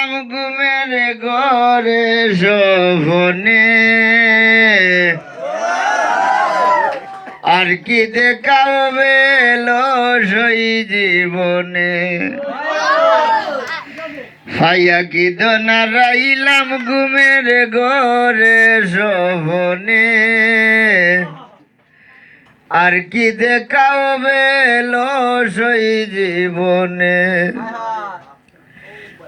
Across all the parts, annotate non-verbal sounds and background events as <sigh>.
রাইলাম ঘুমের ঘরে শোভনে। আর কি দেখাবে সই জীবনে। ফাইয়া কি দোনা রাইলাম ঘুমের ঘরে শোভনে। আর কি দেখাবে সই জীবনে।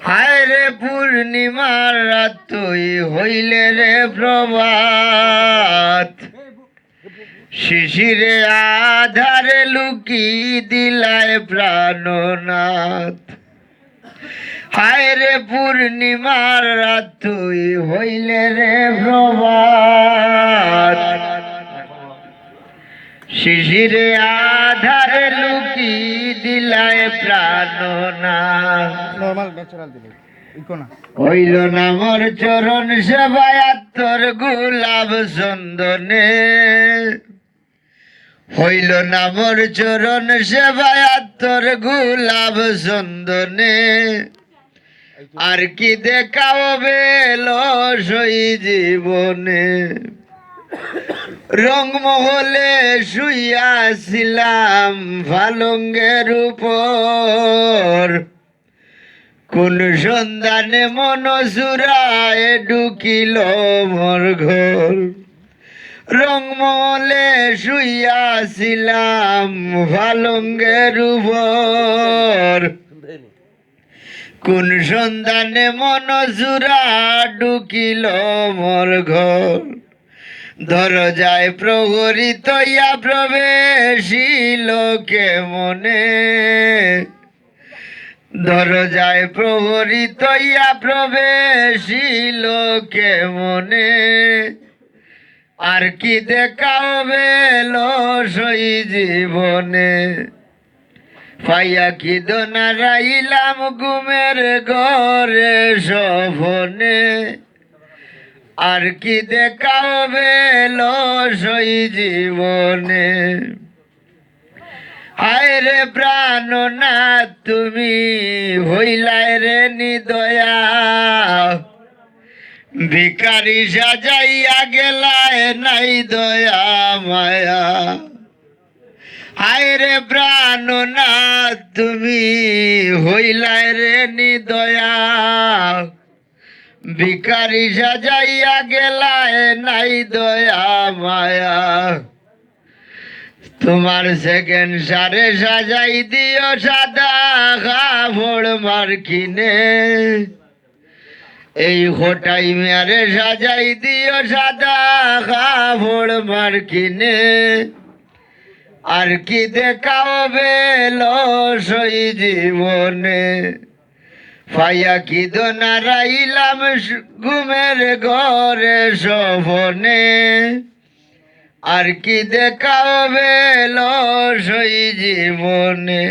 হায় রে পূর্ণিমার রাত, তুই হইলে রে প্রভাত। শিশিরে আধারে লুকি দিলায় প্রাণনাথ। হায় রে পূর্ণিমার রাত, তুই হইলে রে প্রভাত। শিশিরে আধারে লুকি দিলায় প্রাণনাথ নর্মাল ন্যাচারাল দিলে। ইকো না। হইল না মোর চরণ সেবায় আত্মর গোলাপ চন্দনে। হইল না মোর চরণ সেবায় আত্মর গোলাপ চন্দনে। আর কি দেখাও বেল সই জীবনে। রংমহলে শুইয়াছিলাম ফালঙ্গের উপর। কোন সন্ধানে মন সুরায় ঢুকিল মোর ঘর। রংমলে শুইয়াছিলাম ফালঙ্গের উপর। কোন সন্ধানে মন সুরা ঢুকিল মোর ঘর। দরজায় প্রহরিত ইয়া প্রবেশিল কে মনে দরজায় প্রহরিত ইয়া প্রবেশিল কে মনে আর কি দেখাবে সই জীবনে? পাইয়া কি দোনা রাইলাম ঘুমের ঘরে সফনে আর কি দেখাবে সই জীবনে? হায় রে প্রাণ না তুমি হইলাই রে নিদয়া। ভিকারি সাজাইয়া গেলায় নাই দয়া মায়া। হায় রে প্রাণ না তুমি হইলাই রে নিদয়া। <laughs> ভিকারি সাজাইয়া গেলায়, নাই দয়া মায়া। তোমার সেকেন্ড সারে সাজাই দিও সাদা কাপড় মার্কিনে। এই হোটাই মেয়ারে সাজাই দিও সাদা কাপড় মার্কিনে। আর কি দেখাও বেল সই জীবনে? পাইয়া কি নারাইলাম রাইলাম ঘুমের ঘরে শোভনে? আর কি দেখাবে বেল সই জীবনে?